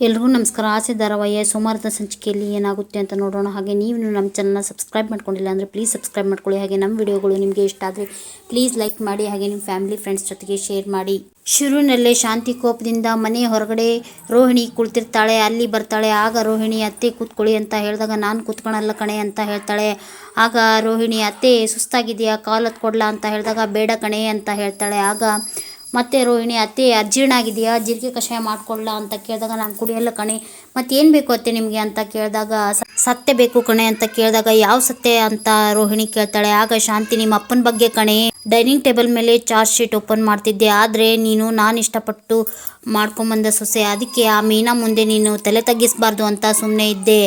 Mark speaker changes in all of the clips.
Speaker 1: ಎಲ್ರಿಗೂ ನಮಸ್ಕಾರ. ಆಸೆ ಧಾರಾವಾಹಿಯ ಸೋಮವಾರದ ಸಂಚಿಕೆಯಲ್ಲಿ ಏನಾಗುತ್ತೆ ಅಂತ ನೋಡೋಣ. ಹಾಗೆ ನೀವು ನಮ್ಮ ಚಾನಲ್ನ ಸಬ್ಸ್ಕ್ರೈಬ್ ಮಾಡ್ಕೊಂಡಿಲ್ಲ ಅಂದರೆ ಪ್ಲೀಸ್ ಸಬ್ಸ್ಕ್ರೈಬ್ ಮಾಡ್ಕೊಳ್ಳಿ. ಹಾಗೆ ನಮ್ಮ ವಿಡಿಯೋಗಳು ನಿಮಗೆ ಇಷ್ಟ ಆದರೆ ಪ್ಲೀಸ್ ಲೈಕ್ ಮಾಡಿ, ಹಾಗೆ ನಿಮ್ಮ ಫ್ಯಾಮಿಲಿ ಫ್ರೆಂಡ್ಸ್ ಜೊತೆಗೆ ಶೇರ್ ಮಾಡಿ. ಶುರುವಿನಲ್ಲೇ ಶಾಂತಿ ಕೋಪದಿಂದ ಮನೆ ಹೊರಗಡೆ ರೋಹಿಣಿ ಕುಳಿತಿರ್ತಾಳೆ. ಅಲ್ಲಿ ಬರ್ತಾಳೆ. ಆಗ ರೋಹಿಣಿ, ಅತ್ತೆ ಕೂತ್ಕೊಳ್ಳಿ ಅಂತ ಹೇಳಿದಾಗ, ನಾನು ಕೂತ್ಕೊಳಲ್ಲ ಕಣೆ ಅಂತ ಹೇಳ್ತಾಳೆ. ಆಗ ರೋಹಿಣಿ, ಅತ್ತೆ ಸುಸ್ತಾಗಿದೆಯಾ ಕಾಲತ್ ಕೊಡ್ಲಾ ಅಂತ ಹೇಳಿದಾಗ, ಬೇಡ ಕಣೆ ಅಂತ ಹೇಳ್ತಾಳೆ. ಆಗ ಮತ್ತೆ ರೋಹಿಣಿ, ಅತ್ತೆ ಅಜೀರ್ಣ ಆಗಿದೆಯಾ ಜೀರಿಗೆ ಕಷಾಯ ಮಾಡ್ಕೊಳ್ಳ ಅಂತ ಕೇಳಿದಾಗ ನಾನು ಕುಡಿಯಲ್ಲ ಕಣೆ. ಮತ್ತೇನು ಬೇಕು ಅತ್ತೆ ನಿಮಗೆ? ಅಂತ ಕೇಳಿದಾಗ ಸತ್ಯ ಬೇಕು ಕಣೆ. ಅಂತ ಕೇಳಿದಾಗ ಯಾವ ಸತ್ತೆ ಅಂತ ರೋಹಿಣಿ ಕೇಳ್ತಾಳೆ. ಆಗ ಶಾಂತಿ ನಿಮ್ಮ ಅಪ್ಪನ ಬಗ್ಗೆ ಕಣೆ. ಡೈನಿಂಗ್ ಟೇಬಲ್ ಮೇಲೆ ಚಾರ್ಜ್ ಶೀಟ್ ಓಪನ್ ಮಾಡ್ತಿದ್ದೆ. ಆದರೆ ನೀನು ನಾನು ಇಷ್ಟಪಟ್ಟು ಮಾಡ್ಕೊಂಬಂದ ಸೊಸೆ. ಅದಕ್ಕೆ ಆ ಮೀನಾ ಮುಂದೆ ನೀನು ತಲೆ ತಗ್ಗಿಸಬಾರ್ದು ಅಂತ ಸುಮ್ಮನೆ ಇದ್ದೆ.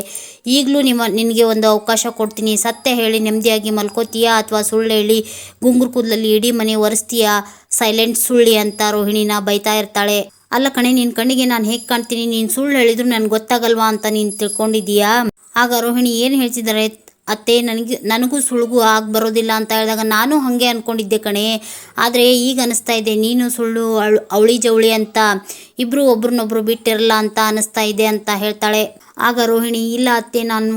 Speaker 1: ಈಗಲೂ ನಿಮ್ಮ, ನಿನಗೆ ಒಂದು ಅವಕಾಶ ಕೊಡ್ತೀನಿ. ಸತ್ಯ ಹೇಳಿ, ನೆಮ್ಮದಿಯಾಗಿ ಮಲ್ಕೋತೀಯಾ ಅಥವಾ ಸುಳ್ಳು ಹೇಳಿ, ಗುಂಗುರು ಕೂದಲಲ್ಲಿ ಇಡೀ ಮನೆ ಒರೆಸ್ತೀಯಾ? ಸೈಲೆಂಟ್ ಸುಳ್ಳಿ ಅಂತ ರೋಹಿಣಿನ ಬೈತಾ ಇರ್ತಾಳೆ. ಅಲ್ಲ ಕಣೆ ನಿನ್ನ ಕಣ್ಣಿಗೆ ನಾನು ಹೇಗೆ ಕಾಣ್ತೀನಿ? ನೀನು ಸುಳ್ಳು ಹೇಳಿದ್ರು ನನಗೆ ಗೊತ್ತಾಗಲ್ವಾ ಅಂತ ನೀನು ತಿಳ್ಕೊಂಡಿದ್ದೀಯಾ? ಆಗ ರೋಹಿಣಿ ಏನು ಹೇಳ್ತಿದ್ದಾರೆ ಅತ್ತೆ, ನನಗೆ, ನನಗೂ ಸುಳ್ಳು ಆಗಿ ಬರೋದಿಲ್ಲ ಅಂತ ಹೇಳಿದಾಗ ನಾನು ಹಾಗೆ ಅಂದ್ಕೊಂಡಿದ್ದೆ ಕಣೆ. ಆದರೆ ಈಗ ಅನಿಸ್ತಾ ಇದೆ, ನೀನು ಸುಳ್ಳು ಅವಳಿ ಜವಳಿ ಅಂತ ಇಬ್ಬರು ಒಬ್ರನ್ನೊಬ್ರು ಬಿಟ್ಟಿರಲ್ಲ ಅಂತ ಅನಿಸ್ತಾ ಇದೆ ಅಂತ ಹೇಳ್ತಾಳೆ. ಆಗ ರೋಹಿಣಿ, ಇಲ್ಲ ಅತ್ತೆ, ನಾನು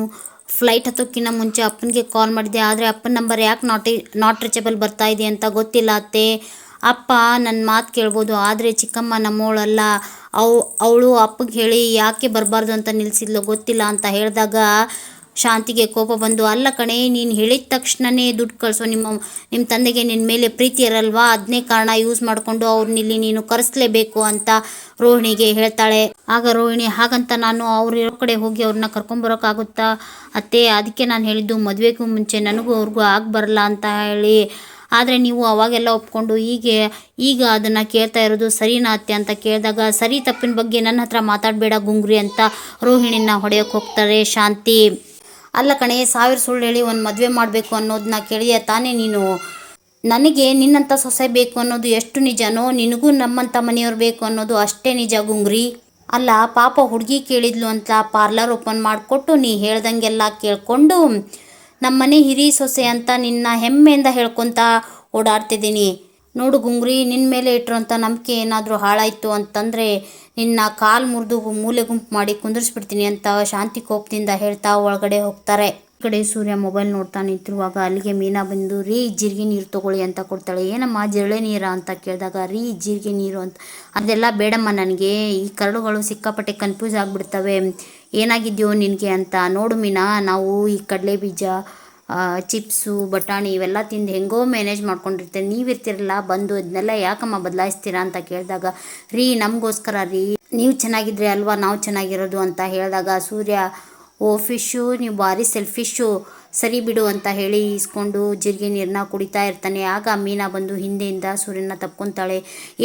Speaker 1: ಫ್ಲೈಟ್ ಹತ್ತೋಕ್ಕಿಂತ ಮುಂಚೆ ಅಪ್ಪನಿಗೆ ಕಾಲ್ ಮಾಡಿದೆ ಆದರೆ ಅಪ್ಪನ ನಂಬರ್ ಯಾಕೆ ನಾಟ್ ನಾಟ್ ರೀಚಬಲ್ ಬರ್ತಾ ಇದೆ ಅಂತ ಗೊತ್ತಿಲ್ಲ ಅತ್ತೆ. ಅಪ್ಪ ನನ್ನ ಮಾತು ಕೇಳ್ಬೋದು, ಆದರೆ ಚಿಕ್ಕಮ್ಮ ನಮ್ಮವಳಲ್ಲ ಅವು, ಅವಳು ಅಪ್ಪಗೆ ಹೇಳಿ ಯಾಕೆ ಬರಬಾರ್ದು ಅಂತ ನಿಲ್ಲಿಸಿದ್ಲು ಗೊತ್ತಿಲ್ಲ ಅಂತ ಹೇಳಿದಾಗ ಶಾಂತಿಗೆ ಕೋಪ ಬಂದು, ಅಲ್ಲ ಕಣೆ, ನೀನು ಹೇಳಿದ ತಕ್ಷಣನೇ ದುಡ್ಡು ಕಳಿಸೋ. ನಿಮ್ಮ ನಿಮ್ಮ ತಂದೆಗೆ ನಿನ್ನ ಮೇಲೆ ಪ್ರೀತಿ ಇರಲ್ವಾ? ಅದನ್ನೇ ಕಾರಣ ಯೂಸ್ ಮಾಡಿಕೊಂಡು ಅವ್ರನ್ನಿಲ್ಲಿ ನೀನು ಕರೆಸ್ಲೇಬೇಕು ಅಂತ ರೋಹಿಣಿಗೆ ಹೇಳ್ತಾಳೆ. ಆಗ ರೋಹಿಣಿ, ಹಾಗಂತ ನಾನು ಅವ್ರ ಇರೋ ಕಡೆ ಹೋಗಿ ಅವ್ರನ್ನ ಕರ್ಕೊಂಬರೋಕ್ಕಾಗುತ್ತಾ ಅತ್ತೆ ಅದಕ್ಕೆ ನಾನು ಹೇಳಿದ್ದು ಮದುವೆಗೂ ಮುಂಚೆ ನನಗೂ ಅವ್ರಿಗೂ ಆಗಿ ಬರಲ್ಲ ಅಂತ ಹೇಳಿ. ಆದರೆ ನೀವು ಅವಾಗೆಲ್ಲ ಒಪ್ಕೊಂಡು, ಹೀಗೆ, ಈಗ ಅದನ್ನು ಕೇಳ್ತಾ ಇರೋದು ಸರಿನಾ ಅತ್ತೆ? ಅಂತ ಕೇಳಿದಾಗ, ಸರಿ, ತಪ್ಪಿನ ಬಗ್ಗೆ ನನ್ನ ಹತ್ರ ಮಾತಾಡಬೇಡ ಗುಂಗ್ರಿ ಅಂತ ರೋಹಿಣಿನ ಹೊಡೆಯೋಕೆ ಹೋಗ್ತಾರೆ ಶಾಂತಿ. ಅಲ್ಲ ಕಣೆ, ಸಾವಿರ ಸುಳ್ಳು ಹೇಳಿ ಒಂದು ಮದುವೆ ಮಾಡಬೇಕು ಅನ್ನೋದನ್ನ ಕೇಳಿದೆ ತಾನೇ ನೀನು? ನನಗೆ ನಿನ್ನಂಥ ಸೊಸೆ ಬೇಕು ಅನ್ನೋದು ಎಷ್ಟು ನಿಜನೋ, ನಿನಗೂ ನಮ್ಮಂಥ ಮನೆಯವ್ರು ಬೇಕು ಅನ್ನೋದು ಅಷ್ಟೇ ನಿಜ ಗುಂಗ್ರಿ. ಅಲ್ಲ, ಪಾಪ ಹುಡುಗಿ ಕೇಳಿದ್ಲು ಅಂತ ಪಾರ್ಲರ್ ಓಪನ್ ಮಾಡಿಕೊಟ್ಟು ನೀ ಹೇಳ್ದಂಗೆಲ್ಲ ಕೇಳಿಕೊಂಡು ನಮ್ಮನೆ ಹಿರಿ ಸೊಸೆ ಅಂತ ನಿನ್ನ ಹೆಮ್ಮೆಯಿಂದ ಹೇಳ್ಕೊತ ಓಡಾಡ್ತಿದ್ದೀನಿ. ನೋಡು ಗುಂಗ್ರಿ ನಿನ್ನ ಮೇಲೆ ಇಟ್ಟಿರೋಂಥ ನಂಬಿಕೆ ಏನಾದರೂ ಹಾಳಾಯಿತು ಅಂತಂದರೆ ನಿನ್ನ ಕಾಲು ಮುರಿದು ಮೂಲೆ ಗುಂಪು ಮಾಡಿ ಕುಂದಿರಿಸ್ಬಿಡ್ತೀನಿ ಅಂತ ಶಾಂತಿ ಕೋಪದಿಂದ ಹೇಳ್ತಾ ಒಳಗಡೆ ಹೋಗ್ತಾರೆ. ಈ ಕಡೆ ಸೂರ್ಯ ಮೊಬೈಲ್ ನೋಡ್ತಾ ನಿಂತಿರುವಾಗ ಅಲ್ಲಿಗೆ ಮೀನಾ ಬಂದು, ರೀ, ಜೀರಿಗೆ ನೀರು ತಗೊಳ್ಳಿ ಅಂತ ಕೊಡ್ತಾಳೆ. ಏನಮ್ಮ, ಜಿರಳೆ ನೀರಾ ಅಂತ ಕೇಳಿದಾಗ, ರೀ, ಜೀರಿಗೆ ನೀರು ಅಂತ. ಅದೆಲ್ಲ ಬೇಡಮ್ಮ ನನಗೆ. ಈ ಕರಡುಗಳು ಸಿಕ್ಕಾಪಟ್ಟೆ ಕನ್ಫ್ಯೂಸ್ ಆಗಿಬಿಡ್ತವೆ. ಏನಾಗಿದೆಯೋ ನಿನಗೆ ಅಂತ. ನೋಡು ಮೀನಾ, ನಾವು ಈ ಕಡಲೆ ಬೀಜ ಚಿಪ್ಸು, ಬಟಾಣಿ ಇವೆಲ್ಲ ತಿಂದು ಹೆಂಗೋ ಮ್ಯಾನೇಜ್ ಮಾಡ್ಕೊಂಡಿರ್ತೀನಿ ನೀವಿರ್ತಿರಲ್ಲ ಬಂದು ಅದನ್ನೆಲ್ಲ ಯಾಕಮ್ಮ ಬದಲಾಯಿಸ್ತೀರಾ ಅಂತ ಕೇಳಿದಾಗ, ರೀ, ನಮಗೋಸ್ಕರ ರೀ, ನೀವು ಚೆನ್ನಾಗಿದ್ರೆ ಅಲ್ವಾ, ನಾವು ಚೆನ್ನಾಗಿರೋದು ಅಂತ ಹೇಳಿದಾಗ, ಸೂರ್ಯ, ಓ ಫಿಶ್ಶು ನೀವು ಭಾರಿ ಸೆಲ್ಫಿಶ್ಶು ಸರಿ ಬಿಡು ಅಂತ ಹೇಳಿ ಈಸ್ಕೊಂಡು ಜೀರಿಗೆ ನೀರನ್ನ ಕುಡಿತಾ ಇರ್ತಾನೆ. ಆಗ ಮೀನಾ ಬಂದು ಹಿಂದೆಯಿಂದ ಸೂರ್ಯನ ತಪ್ಕೊಂತಾಳೆ.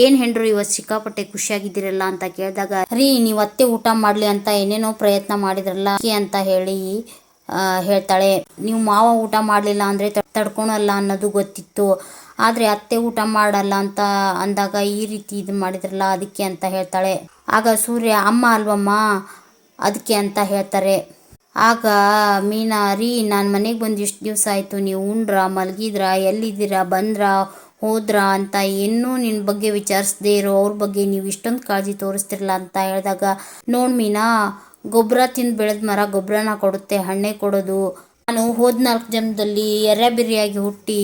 Speaker 1: ಏನು ಹೆಂಡ್ರು ಇವತ್ತು ಸಿಕ್ಕಾಪಟ್ಟೆ ಖುಷಿಯಾಗಿದ್ದೀರಲ್ಲ ಅಂತ ಕೇಳಿದಾಗ, ರೀ, ನೀವು ಅತ್ತೆ ಊಟ ಮಾಡಲಿ ಅಂತ ಏನೇನೋ ಪ್ರಯತ್ನ ಮಾಡಿದ್ರಲ್ಲ, ಅಂತ ಹೇಳಿ ಹೇಳ್ತಾಳೆ, ನೀವು ಮಾವ ಊಟ ಮಾಡಲಿಲ್ಲ ಅಂದರೆ ತಡ್ಕೊಳಲ್ಲ ಅನ್ನೋದು ಗೊತ್ತಿತ್ತು. ಆದರೆ ಅತ್ತೆ ಊಟ ಮಾಡಲ್ಲ ಅಂತ ಅಂದಾಗ ಈ ರೀತಿ ಇದು ಮಾಡಿದ್ರಲ್ಲ, ಅದಕ್ಕೆ ಅಂತ ಹೇಳ್ತಾಳೆ. ಆಗ ಸೂರ್ಯ, ಅಮ್ಮ ಅಲ್ವಮ್ಮ, ಅದಕ್ಕೆ ಅಂತ ಹೇಳ್ತಾರೆ. ಆಗ ಮೀನಾ, ರೀ, ನಾನು ಮನೆಗೆ ಬಂದು ಇಷ್ಟು ದಿವಸ ಆಯಿತು. ನೀವು ಉಂಡ್ರಾ, ಮಲಗಿದ್ರಾ, ಎಲ್ಲಿದ್ದೀರಾ, ಬಂದ್ರಾ, ಹೋದ್ರ ಅಂತ ಇನ್ನೂ ನಿನ್ನ ಬಗ್ಗೆ ವಿಚಾರಿಸ್ದೇ ಇರೋ ಅವ್ರ ಬಗ್ಗೆ ನೀವು ಇಷ್ಟೊಂದು ಕಾಳಜಿ ತೋರಿಸ್ತಿರಲ್ಲ ಅಂತ ಹೇಳಿದಾಗ, ನೋಡ್ ಮೀನಾ ಗೊಬ್ಬರ ತಿಂದು ಬೆಳೆದ ಮರ ಗೊಬ್ಬರನ ಕೊಡುತ್ತೆ, ಹಣ್ಣೆ ಕೊಡೋದು. ನಾನು ಹೋದ ನಾಲ್ಕು ಜನ್ಮದಲ್ಲಿ ಎರ್ರಬಿರಿಯಾಗಿ ಹುಟ್ಟಿ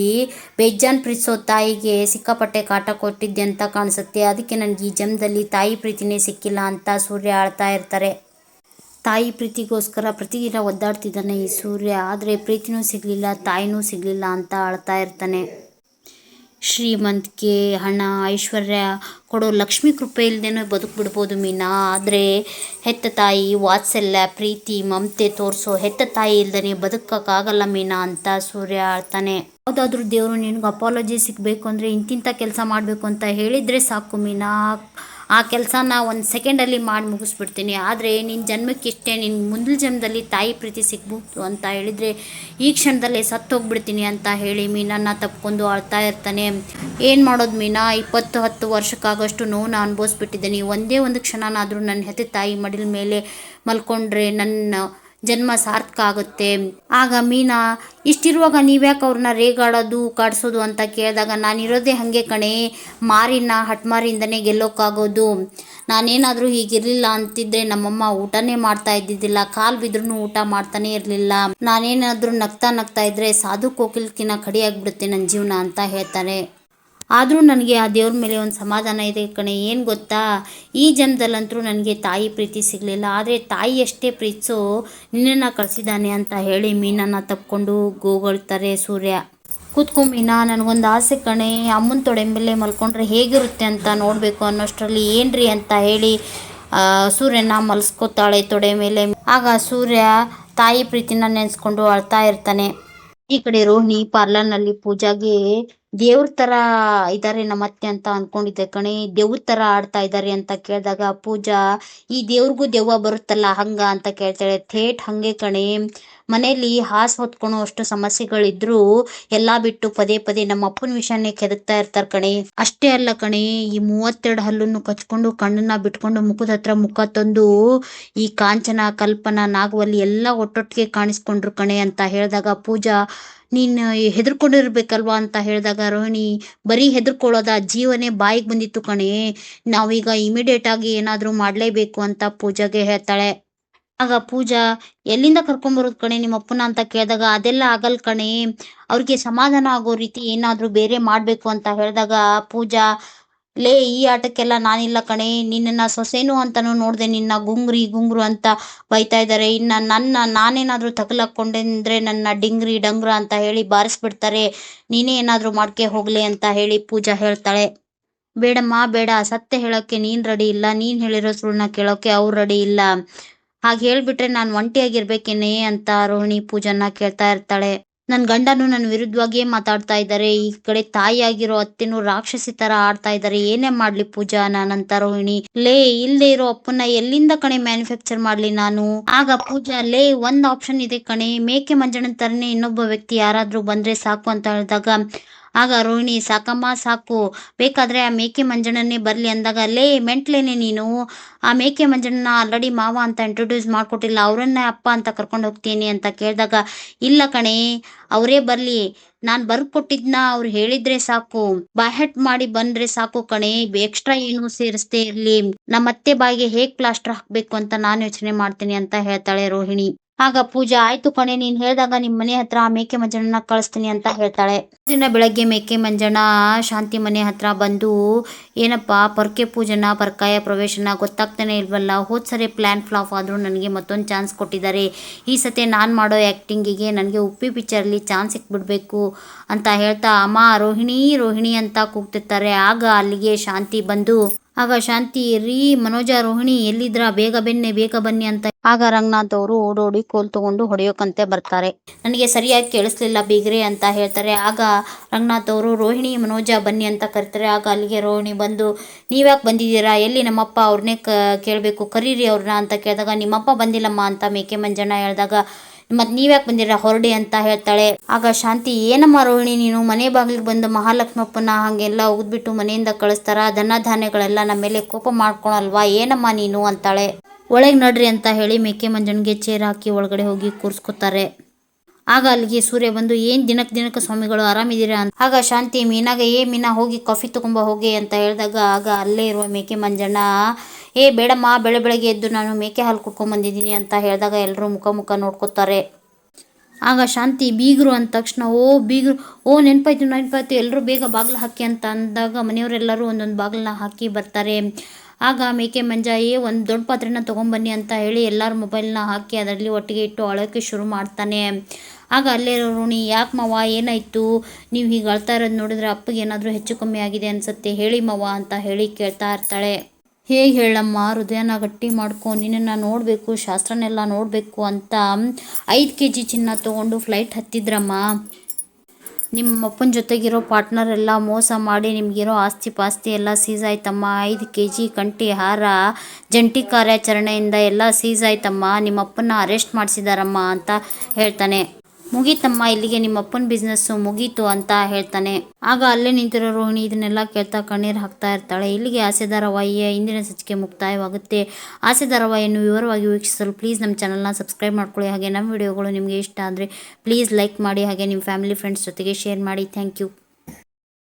Speaker 1: ಬೇಜಾನ್ ಪ್ರೀತಿಸೋ ತಾಯಿಗೆ ಸಿಕ್ಕಾಪಟ್ಟೆ ಕಾಟ ಕೊಟ್ಟಿದ್ದೆ ಅಂತ ಕಾಣಿಸುತ್ತೆ. ಅದಕ್ಕೆ ನನಗೆ ಈ ಜನ್ಮದಲ್ಲಿ ತಾಯಿ ಪ್ರೀತಿನೇ ಸಿಕ್ಕಿಲ್ಲ ಅಂತ ಸೂರ್ಯ ಆಳ್ತಾ ಇರ್ತಾರೆ. ತಾಯಿ ಪ್ರೀತಿಗೋಸ್ಕರ ಪ್ರತಿದಿನ ಒದ್ದಾಡ್ತಿದ್ದಾನೆ ಈ ಸೂರ್ಯ. ಆದರೆ ಪ್ರೀತಿನೂ ಸಿಗಲಿಲ್ಲ, ತಾಯಿನೂ ಸಿಗಲಿಲ್ಲ ಅಂತ ಅಳ್ತಾ ಇರ್ತಾನೆ. ಶ್ರೀಮಂತಿಕೆ ಹಣ, ಐಶ್ವರ್ಯ ಕೊಡೋ ಲಕ್ಷ್ಮಿ ಕೃಪೆ ಇಲ್ಲದೇನೋ ಬದುಕ್ಬಿಡ್ಬೋದು ಮೀನಾ. ಆದರೆ ಹೆತ್ತ ತಾಯಿ ವಾತ್ಸಲ್ಯ, ಪ್ರೀತಿ, ಮಮತೆ ತೋರಿಸೋ ಹೆತ್ತ ತಾಯಿ ಇಲ್ದೇ ಬದುಕೋಕ್ಕಾಗಲ್ಲ ಮೀನಾ ಅಂತ ಸೂರ್ಯ ಆಳ್ತಾನೆ ಯಾವುದಾದ್ರೂ ದೇವರು ನಿನಗೆ ಅಪಾಲಜಿ ಸಿಗಬೇಕು ಅಂದರೆ ಇಂತಿಂಥ ಕೆಲಸ ಮಾಡಬೇಕು ಅಂತ ಹೇಳಿದರೆ ಸಾಕು ಮೀನಾ. ಆ ಕೆಲಸನ ಒಂದು ಸೆಕೆಂಡಲ್ಲಿ ಮಾಡಿ ಮುಗಿಸ್ಬಿಡ್ತೀನಿ. ಆದರೆ ನಿನ್ನ ಜನ್ಮಕ್ಕೆ ಇಷ್ಟೇ ನಿನ್ನ ಮುಂದಿನ ಜನ್ಮದಲ್ಲಿ ತಾಯಿ ಪ್ರೀತಿ ಸಿಗ್ಬೋದು ಅಂತ ಹೇಳಿದರೆ ಈ ಕ್ಷಣದಲ್ಲೇ ಸತ್ತೋಗ್ಬಿಡ್ತೀನಿ ಅಂತ ಹೇಳಿ ಮೀನನ್ನ ತಪ್ಕೊಂಡು ಅಳ್ತಾ ಇರ್ತಾನೆ. ಏನು ಮಾಡೋದು ಮೀನಾ? ಇಪ್ಪತ್ತು ಹತ್ತು ವರ್ಷಕ್ಕಾಗಷ್ಟು ನೋವನ್ನ ಅನುಭವಿಸ್ಬಿಟ್ಟಿದ್ದೀನಿ. ಒಂದೇ ಒಂದು ಕ್ಷಣನಾದರೂ ನನ್ನ ಹೆತ್ತ ತಾಯಿ ಮಡಿಲ ಮೇಲೆ ಮಲ್ಕೊಂಡ್ರೆ ನನ್ನ ಜನ್ಮ ಸಾರ್ಥಕ ಆಗುತ್ತೆ. ಆಗ ಮೀನಾ, ಇಷ್ಟಿರುವಾಗ ನೀವ್ಯಾಕೆ ಅವ್ರನ್ನ ರೇಗಾಡೋದು, ಕಾಡಿಸೋದು ಅಂತ ಕೇಳಿದಾಗ, ನಾನಿರೋದೇ ಹಾಗೆ ಕಣೆ, ಮಾರಿನ ಹಟ್ಮಾರಿಯಿಂದನೇ ಗೆಲ್ಲೋಕ್ಕಾಗೋದು. ನಾನೇನಾದರೂ ಹೀಗಿರಲಿಲ್ಲ ಅಂತಿದ್ರೆ ನಮ್ಮಮ್ಮ ಊಟನೇ ಮಾಡ್ತಾ ಇದ್ದಿದ್ದಿಲ್ಲ, ಕಾಲು ಬಿದ್ರೂ ಊಟ ಮಾಡ್ತಾನೆ ಇರಲಿಲ್ಲ. ನಾನೇನಾದರೂ ನಗ್ತಾ ನಗ್ತಾ ಇದ್ದರೆ ಸಾಧು ಕೋಕಿಲ್ಕಿನ ಕಡಿಯಾಗ್ಬಿಡುತ್ತೆ ನನ್ನ ಜೀವನ ಅಂತ ಹೇಳ್ತಾರೆ. ಆದರೂ ನನಗೆ ಆ ದೇವ್ರ ಮೇಲೆ ಒಂದು ಸಮಾಧಾನ ಇದೆ ಕಣೆ, ಏನು ಗೊತ್ತಾ? ಈ ಜನ್ಮದಲ್ಲಂತರೂ ನನಗೆ ತಾಯಿ ಪ್ರೀತಿ ಸಿಗಲಿಲ್ಲ, ಆದರೆ ತಾಯಿ ಎಷ್ಟೇ ಪ್ರೀತಿಸು ನಿನ್ನನ್ನು ಕಳಿಸಿದ್ದಾನೆ ಅಂತ ಹೇಳಿ ಮೀನನ್ನು ತಪ್ಕೊಂಡು ಗೋಗಳ್ತಾರೆ ಸೂರ್ಯ. ಕೂತ್ಕೊ ಮೀನಾ, ನನಗೊಂದು ಆಸೆ ಕಣೆ, ಅಮ್ಮನ ತೊಡೆ ಮೇಲೆ ಮಲ್ಕೊಂಡ್ರೆ ಹೇಗಿರುತ್ತೆ ಅಂತ ನೋಡಬೇಕು ಅನ್ನೋಷ್ಟರಲ್ಲಿ ಏನ್ರಿ ಅಂತ ಹೇಳಿ ಸೂರ್ಯನ ಮಲ್ಸ್ಕೊತಾಳೆ ತೊಡೆ ಮೇಲೆ. ಆಗ ಸೂರ್ಯ ತಾಯಿ ಪ್ರೀತಿನ ನೆನೆಸ್ಕೊಂಡು ಅಳ್ತಾ ಇರ್ತಾನೆ. ಈ ಕಡೆ ರೋಹಿಣಿ ಪಾರ್ಲರ್ನಲ್ಲಿ ಪೂಜಾಗೆ ದೇವ್ರ ತರ ಇದಾರೆ ನಮ್ಮತ್ತೆ ಅಂತ ಅನ್ಕೊಂಡಿದ್ದೆ ಕಣೆ. ದೇವ್ರ ತರ ಆಡ್ತಾ ಇದಾರೆ ಅಂತ ಕೇಳಿದಾಗ, ಪೂಜಾ, ಈ ದೇವ್ರಿಗೂ ದೆವ್ವ ಬರುತ್ತಲ್ಲ ಹಂಗ ಅಂತ ಕೇಳ್ತಾಳೆ. ಥೇಟ್ ಹಂಗೆ ಕಣೆ. ಮನೆಯಲ್ಲಿ ಹಾಸ್ ಹೊತ್ಕೊಳೋ ಅಷ್ಟು ಸಮಸ್ಯೆಗಳಿದ್ರು ಎಲ್ಲಾ ಬಿಟ್ಟು ಪದೇ ಪದೇ ನಮ್ಮ ಅಪ್ಪನ ವಿಷಯನೇ ಕೆದಕ್ತಾ ಇರ್ತಾರ ಕಣೆ. ಅಷ್ಟೇ ಅಲ್ಲ ಕಣೆ, ಈ ಮೂವತ್ತೆರಡು ಹಲ್ಲನ್ನು ಕಚ್ಕೊಂಡು ಕಣ್ಣನ್ನ ಬಿಟ್ಕೊಂಡು ಮುಖದ ಹತ್ರ ಮುಖ ತಂದು ಈ ಕಾಂಚನ, ಕಲ್ಪನಾ, ನಾಗವಲ್ಲಿ ಎಲ್ಲ ಒಟ್ಟೊಟ್ಟಿಗೆ ಕಾಣಿಸ್ಕೊಂಡ್ರು ಕಣೆ ಅಂತ ಹೇಳಿದಾಗ, ಪೂಜಾ ನೀನು ಹೆದರ್ಕೊಂಡಿರ್ಬೇಕಲ್ವಾ ಅಂತ ಹೇಳಿದಾಗ, ರೋಹಿಣಿ, ಬರೀ ಹೆದರ್ಕೊಳ್ಳೋದ ಜೀವನೇ ಬಾಯಿಗೆ ಬಂದಿತ್ತು ಕಣೆ. ನಾವೀಗ ಇಮಿಡಿಯೇಟ್ ಆಗಿ ಏನಾದರೂ ಮಾಡಲೇಬೇಕು ಅಂತ ಪೂಜಾಗೆ ಹೇಳ್ತಾಳೆ. ಆಗ ಪೂಜಾ, ಎಲ್ಲಿಂದ ಕರ್ಕೊಂಬರೋದು ಕಣೆ ನಿಮ್ಮ ಅಪ್ಪನ ಅಂತ ಕೇಳಿದಾಗ, ಅದೆಲ್ಲ ಆಗಲ್ ಕಣೆ. ಅವ್ರಿಗೆ ಸಮಾಧಾನ ಆಗೋ ರೀತಿ ಏನಾದರೂ ಬೇರೆ ಮಾಡಬೇಕು ಅಂತ ಹೇಳಿದಾಗ, ಪೂಜಾ ಲೇ, ಈ ಆಟಕ್ಕೆಲ್ಲ ನಾನಿಲ್ಲ ಕಣೆ. ನಿನ್ನನ್ನ ಸೊಸೆನು ಅಂತಾನು ನೋಡಿದೆ, ನಿನ್ನ ಗುಂಗ್ರಿ ಗುಂಗ್ರು ಅಂತ ಬೈತಾ ಇದ್ದಾರೆ. ಇನ್ನ ನನ್ನ, ನಾನೇನಾದರೂ ತಗಲಾಕೊಂಡೆ ಅಂದ್ರೆ ನನ್ನ ಡಿಂಗ್ರಿ ಡಂಗ್ರ ಅಂತ ಹೇಳಿ ಬಾರಿಸ್ಬಿಡ್ತಾರೆ. ನೀನೇ ಏನಾದರೂ ಮಾಡ್ಕೆ ಹೋಗ್ಲಿ ಅಂತ ಹೇಳಿ ಪೂಜಾ ಹೇಳ್ತಾಳೆ. ಬೇಡಮ್ಮ, ಬೇಡ. ಸತ್ಯ ಹೇಳೋಕ್ಕೆ ನೀನ್ ರೆಡಿ ಇಲ್ಲ. ನೀನ್ ಹೇಳಿರೋ ಸುಳ್ಳನ್ನ ಕೇಳೋಕೆ ಅವ್ರು ರೆಡಿ ಇಲ್ಲ. ಹಾಗೆ ಹೇಳ್ಬಿಟ್ರೆ ನಾನು ಒಂಟಿಯಾಗಿರ್ಬೇಕೇನೆ ಅಂತ ರೋಹಿಣಿ ಪೂಜಾನ ಕೇಳ್ತಾ ಇರ್ತಾಳೆ. ನನ್ ಗಂಡನು ನನ್ನ ವಿರುದ್ಧವಾಗಿಯೇ ಮಾತಾಡ್ತಾ ಇದ್ದಾರೆ. ಈ ಕಡೆ ತಾಯಿಯಾಗಿರೋ ಅತ್ತೆನು ರಾಕ್ಷಸಿ ತರ ಆಡ್ತಾ ಇದ್ದಾರೆ. ಏನೇ ಮಾಡ್ಲಿ ಪೂಜಾ ನಾನಂತ ರೋಹಿಣಿ. ಲೇ ಇಲ್ಲದೆ ಇರೋ ಅಪ್ಪನ ಎಲ್ಲಿಂದ ಕಣೆ ಮ್ಯಾನುಫ್ಯಾಕ್ಚರ್ ಮಾಡ್ಲಿ ನಾನು? ಆಗ ಪೂಜಾ, ಲೇ, ಒಂದ್ ಆಪ್ಷನ್ ಇದೆ ಕಣೆ. ಮೇಕೆ ಮಂಜಣ್ಣನ ತರನೇ ಇನ್ನೊಬ್ಬ ವ್ಯಕ್ತಿ ಯಾರಾದ್ರೂ ಬಂದ್ರೆ ಸಾಕು ಅಂತ ಹೇಳಿದಾಗ ಆಗ ರೋಹಿಣಿ, ಸಾಕಮ್ಮ, ಸಾಕು. ಬೇಕಾದ್ರೆ ಆ ಮೇಕೆ ಮಂಜಣ್ಣನೇ ಬರ್ಲಿ ಅಂದಾಗ ಲೇ ಮೆಂಟ್ಲೇನೆ ನೀನು. ಆ ಮೇಕೆ ಮಂಜಣ್ಣನ ಆಲ್ರೆಡಿ ಮಾವ ಅಂತ ಇಂಟ್ರೊಡ್ಯೂಸ್ ಮಾಡ್ಕೊಟ್ಟಿಲ್ಲ. ಅವರನ್ನೇ ಅಪ್ಪ ಅಂತ ಕರ್ಕೊಂಡು ಹೋಗ್ತೀನಿ ಅಂತ ಕೇಳಿದಾಗ, ಇಲ್ಲ ಕಣೆ, ಅವರೇ ಬರ್ಲಿ. ನಾನ್ ಬರ್ಕೊಟ್ಟಿದ್ನ ಅವ್ರು ಹೇಳಿದ್ರೆ ಸಾಕು. ಬಾಯ್ ಮಾಡಿ ಬಂದ್ರೆ ಸಾಕು ಕಣೆ. ಎಕ್ಸ್ಟ್ರಾ ಏನು ಇರಲಿ ಇರ್ಲಿ. ನಮ್ಮತ್ತೆ ಬಾಯಿಗೆ ಹೇಗ್ ಪ್ಲಾಸ್ಟರ್ ಹಾಕ್ಬೇಕು ಅಂತ ನಾನು ಯೋಚನೆ ಮಾಡ್ತೀನಿ ಅಂತ ಹೇಳ್ತಾಳೆ ರೋಹಿಣಿ. ಆಗ ಪೂಜಾ, ಆಯ್ತು ಕಣೆ, ನೀನ್ ಹೇಳ್ದಾಗ ನಿಮ್ ಮನೆ ಹತ್ರ ಮೇಕೆ ಮಂಜಣ್ಣನ ಕಳಿಸ್ತೀನಿ ಅಂತ ಹೇಳ್ತಾಳೆ. ದಿನ ಬೆಳಗ್ಗೆ ಮೇಕೆ ಮಂಜಣ್ಣ ಶಾಂತಿ ಮನೆ ಹತ್ರ ಬಂದು, ಏನಪ್ಪ, ಪರ್ಕೆ ಪೂಜನ, ಪರ್ಕಾಯ ಪ್ರವೇಶನ ಗೊತ್ತಾಗ್ತಾನೆ ಇಲ್ವಲ್ಲ? ಹೋದ್ ಸರಿ ಪ್ಲಾನ್ ಫ್ಲಾಪ್ ಆದ್ರೂ ನನಗೆ ಮತ್ತೊಂದು ಚಾನ್ಸ್ ಕೊಟ್ಟಿದ್ದಾರೆ ಈ ಸತಿ ನಾನು ಮಾಡೋ ಆ್ಯಕ್ಟಿಂಗಿಗೆ ನನಗೆ ಉಪ್ಪಿ ಪಿಕ್ಚರಲ್ಲಿ ಚಾನ್ಸ್ ಸಿಕ್ಬಿಡ್ಬೇಕು ಅಂತ ಹೇಳ್ತಾ ಅಮ್ಮ, ರೋಹಿಣಿ ರೋಹಿಣಿ ಅಂತ ಕೂಗ್ತಿರ್ತಾರೆ. ಆಗ ಅಲ್ಲಿಗೆ ಶಾಂತಿ ಬಂದು ಆಗ ಶಾಂತಿ, ರೀ, ಮನೋಜ, ರೋಹಿಣಿ, ಎಲ್ಲಿದ್ರ, ಬೇಗ ಬನ್ನಿ ಬೇಗ ಬನ್ನಿ ಅಂತ. ಆಗ ರಂಗನಾಥ್ ಅವರು ಓಡೋಡಿ ಕೋಲ್ ತಗೊಂಡು ಹೊಡೆಯೋಕಂತೆ ಬರ್ತಾರೆ. ನನಗೆ ಸರಿಯಾಗಿ ಕೇಳಿಸ್ಲಿಲ್ಲ ಬೀಗ್ರೆ ಅಂತ ಹೇಳ್ತಾರೆ. ಆಗ ರಂಗನಾಥ್ ಅವರು, ರೋಹಿಣಿ, ಮನೋಜ ಬನ್ನಿ ಅಂತ ಕರೀತಾರೆ. ಆಗ ಅಲ್ಲಿಗೆ ರೋಹಿಣಿ ಬಂದು, ನೀವ್ಯಾಕೆ ಬಂದಿದ್ದೀರಾ? ಎಲ್ಲಿ ನಮ್ಮಪ್ಪ ಅವ್ರನ್ನೇ ಕೇಳಬೇಕು? ಕರೀರಿ ಅವ್ರನ್ನ ಅಂತ ಕೇಳಿದಾಗ, ನಿಮ್ಮಪ್ಪ ಬಂದಿಲ್ಲಮ್ಮ ಅಂತ ಮೇಕೆ ಮಂಜಣ್ಣ ಹೇಳಿದಾಗ ಮತ್ ನೀವ್ಯಾಕೆ ಬಂದಿರ ಹೊರಡಿ ಅಂತ ಹೇಳ್ತಾಳೆ. ಆಗ ಶಾಂತಿ, ಏನಮ್ಮ ರೋಹಿಣಿ, ನೀನು ಮನೆ ಬಾಗಿಲಿಗೆ ಬಂದು ಮಹಾಲಕ್ಷ್ಮಪ್ಪನ ಹಾಗೆಲ್ಲ ಉಗ್ದ್ಬಿಟ್ಟು ಮನೆಯಿಂದ ಕಳಿಸ್ತಾರ? ಧನ ಧಾನ್ಯಗಳೆಲ್ಲ ನಮ್ಮ ಮೇಲೆ ಕೋಪ ಮಾಡ್ಕೊಳಲ್ವಾ? ಏನಮ್ಮ ನೀನು? ಅಂತಾಳೆ. ಒಳಗೆ ನಡ್ರಿ ಅಂತ ಹೇಳಿ ಮೇಕೆ ಮಂಜನ್ಗೆ ಚೇರ್ ಹಾಕಿ ಒಳಗಡೆ ಹೋಗಿ ಕೂರಿಸ್ಕೊತಾರೆ. ಆಗ ಅಲ್ಲಿಗೆ ಸೂರ್ಯ ಬಂದು, ಏನ್ ದಿನಕ್ ದಿನಕ್ಕೆ ಸ್ವಾಮಿಗಳು ಆರಾಮಿದ್ದೀರಾ? ಅಂತ. ಆಗ ಶಾಂತಿ, ಮೀನಾಗ ಏ ಮೀನಾ, ಹೋಗಿ ಕಾಫಿ ತಗೊಂಬ, ಹೋಗಿ ಅಂತ ಹೇಳಿದಾಗ, ಆಗ ಅಲ್ಲೇ ಇರುವ ಮೇಕೆ ಮಂಜಣ್ಣ, ಏ ಬೇಡಮ್ಮ, ಬೆಳೆ ಬೆಳಗ್ಗೆ ಎದ್ದು ನಾನು ಮೇಕೆ ಹಾಲು ಕುಡ್ಕೊಂಡ್ ಬಂದಿದ್ದೀನಿ ಅಂತ ಹೇಳಿದಾಗ ಎಲ್ಲರೂ ಮುಖ ಮುಖ ನೋಡ್ಕೊತಾರೆ. ಆಗ ಶಾಂತಿ ಬೀಗರು ಅಂದ ತಕ್ಷಣ, ಓ ಬೀಗರು, ಓ ನೆನಪಾಯ್ತು ನೆನಪಾಯ್ತು ಎಲ್ಲರೂ ಬೇಗ ಬಾಗಿಲು ಹಾಕಿ ಅಂತ ಅಂದಾಗ ಮನೆಯವರೆಲ್ಲರೂ ಒಂದೊಂದು ಬಾಗಿಲನ್ನ ಹಾಕಿ ಬರ್ತಾರೆ. ಆಗ ಮೇಕೆ ಮಂಜಾಯಿ, ಒಂದು ದೊಡ್ಡ ಪಾತ್ರೆನ ತೊಗೊಂಬನ್ನಿ ಅಂತ ಹೇಳಿ ಎಲ್ಲರ ಮೊಬೈಲ್ನ ಹಾಕಿ ಅದರಲ್ಲಿ ಒಟ್ಟಿಗೆ ಇಟ್ಟು ಅಳೋಕ್ಕೆ ಶುರು ಮಾಡ್ತಾನೆ. ಆಗ ಅಲ್ಲೇ ರೋಣಿ, ಯಾಕೆ ಮವ, ಏನಾಯಿತು? ನೀವು ಹೀಗೆ ಅಳ್ತಾ ಇರೋದು ನೋಡಿದ್ರೆ ಅಪ್ಪಗೆ ಏನಾದರೂ ಹೆಚ್ಚು ಕಮ್ಮಿ ಆಗಿದೆ ಅನಿಸುತ್ತೆ, ಹೇಳಿ ಮವ ಅಂತ ಹೇಳಿ ಕೇಳ್ತಾ ಇರ್ತಾಳೆ. ಹೇಗೆ ಹೇಳಮ್ಮ, ಹೃದಯನ ಗಟ್ಟಿ ಮಾಡ್ಕೊ, ನಿನ್ನನ್ನು ನೋಡಬೇಕು, ಶಾಸ್ತ್ರನೆಲ್ಲ ನೋಡಬೇಕು ಅಂತ ಐದು ಕೆ ಜಿ ಚಿನ್ನ ತೊಗೊಂಡು ಫ್ಲೈಟ್ ಹತ್ತಿದ್ರಮ್ಮ. ನಿಮ್ಮ ಅಪ್ಪನ ಜೊತೆಗಿರೋ ಪಾರ್ಟ್ನರ್ ಎಲ್ಲ ಮೋಸ ಮಾಡಿ ನಿಮಗಿರೋ ಆಸ್ತಿ ಪಾಸ್ತಿ ಎಲ್ಲ ಸೀಸ್ ಆಯ್ತಮ್ಮ. ಐದು ಕೆ ಜಿ ಕಂಠಿ ಹಾರ ಜಂಟಿ ಕಾರ್ಯಾಚರಣೆಯಿಂದ ಎಲ್ಲ ಸೀಸ್ ಆಯ್ತಮ್ಮ. ನಿಮ್ಮ ಅಪ್ಪನ ಅರೆಸ್ಟ್ ಮಾಡಿಸಿದಾರಮ್ಮ ಅಂತ ಹೇಳ್ತಾನೆ. ಮುಗೀತಮ್ಮ ಇಲ್ಲಿಗೆ ನಿಮ್ಮ ಅಪ್ಪನ ಬಿಸ್ನೆಸ್ಸು ಮುಗೀತು ಅಂತ ಹೇಳ್ತಾನೆ. ಆಗ ಅಲ್ಲೇ ನಿಂತಿರೋ ರೋಹಿಣಿ ಇದನ್ನೆಲ್ಲ ಕೇಳ್ತಾ ಕಣ್ಣೀರು ಹಾಕ್ತಾ ಇರ್ತಾಳೆ. ಇಲ್ಲಿಗೆ ಆಸೆ ಧಾರಾವಾಹಿಯ ಇಂದಿನ ಸಂಚಿಕೆ ಮುಕ್ತಾಯವಾಗುತ್ತೆ. ಆಸೆ ಧಾರಾವಾಹಿಯನ್ನು ವಿವರವಾಗಿ ವೀಕ್ಷಿಸಲು ಪ್ಲೀಸ್ ನಮ್ಮ ಚಾನಲ್ನ ಸಬ್ಸ್ಕ್ರೈಬ್ ಮಾಡ್ಕೊಳ್ಳಿ. ಹಾಗೆ ನಮ್ಮ ವಿಡಿಯೋಗಳು ನಿಮಗೆ ಇಷ್ಟ ಆದರೆ ಪ್ಲೀಸ್ ಲೈಕ್ ಮಾಡಿ, ಹಾಗೆ ನಿಮ್ಮ ಫ್ಯಾಮಿಲಿ ಫ್ರೆಂಡ್ಸ್ ಜೊತೆಗೆ ಶೇರ್ ಮಾಡಿ. Thank you